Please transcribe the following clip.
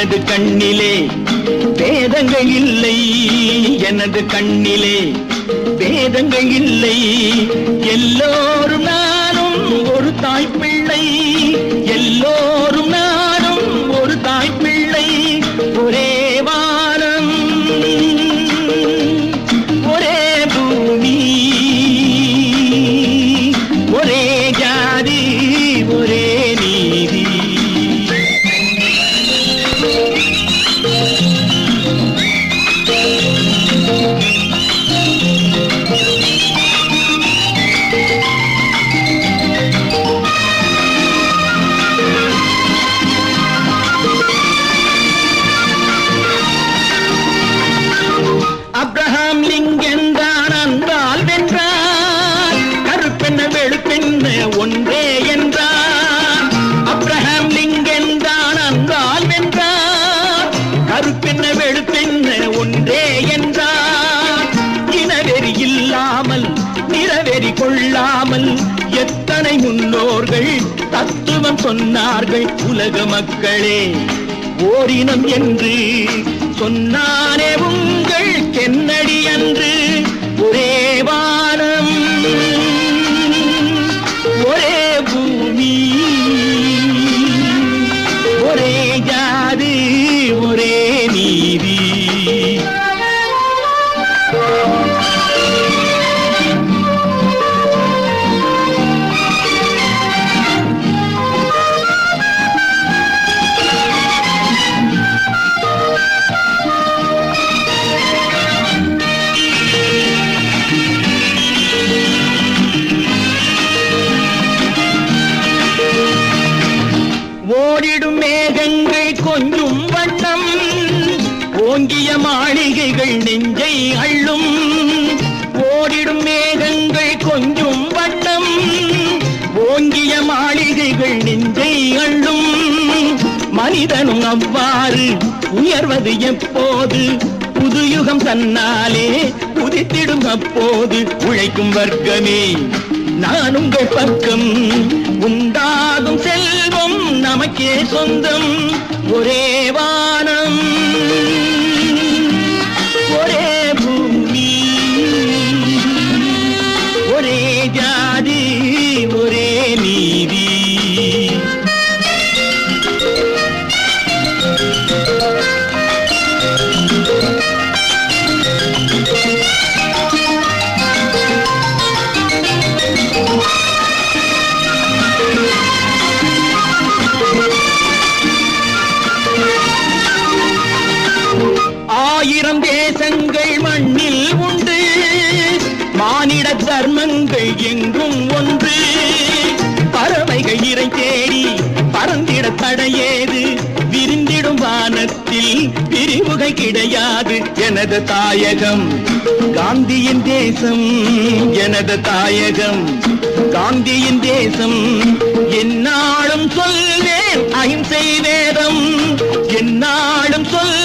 எனது கண்ணிலே வேதங்கள் இல்லை. எனது கண்ணிலே வேதங்கள் இல்லை. எல்லோரும் நானும் ஒரு தாய் பிள்ளை. எல்லோரும் தத்துவம் சொன்னார்கள் உலக மக்களே. ஓரினம் என்று சொன்னானே உங்கள் கென்னடி அன்று. ஓடிடும் மேகங்கள் கொஞ்சும் வண்ணம். ஓங்கிய மாளிகைகள் நெஞ்சை அள்ளும். ஓடிடும் மேகங்கள் கொஞ்சும் வண்ணம். ஓங்கிய மாளிகைகள் நெஞ்சை அள்ளும். மனிதனும் அவ்வாறு உயர்வது எப்போது? புதுயுகம் தன்னாலே உதித்திடும் அப்போது. உழைக்கும் வர்க்கமே நான் உங்கள் பக்கம் உண்டாகும் செல்வம் நமக்கே சொந்தம் ஒரே வானம். தர்மங்கள் எங்கும் ஒன்று. பறவைகள் இறை தேடி பறந்திட தடையேது. விரிந்திடும் வானத்தில் பிரிவுகை கிடையாது. எனது தாயகம் காந்தியின் தேசம் எனது தாயகம் காந்தியின் தேசம். என்னாலும் சொல்வேன் அகிம்சை வேதம். என்னாலும் சொல்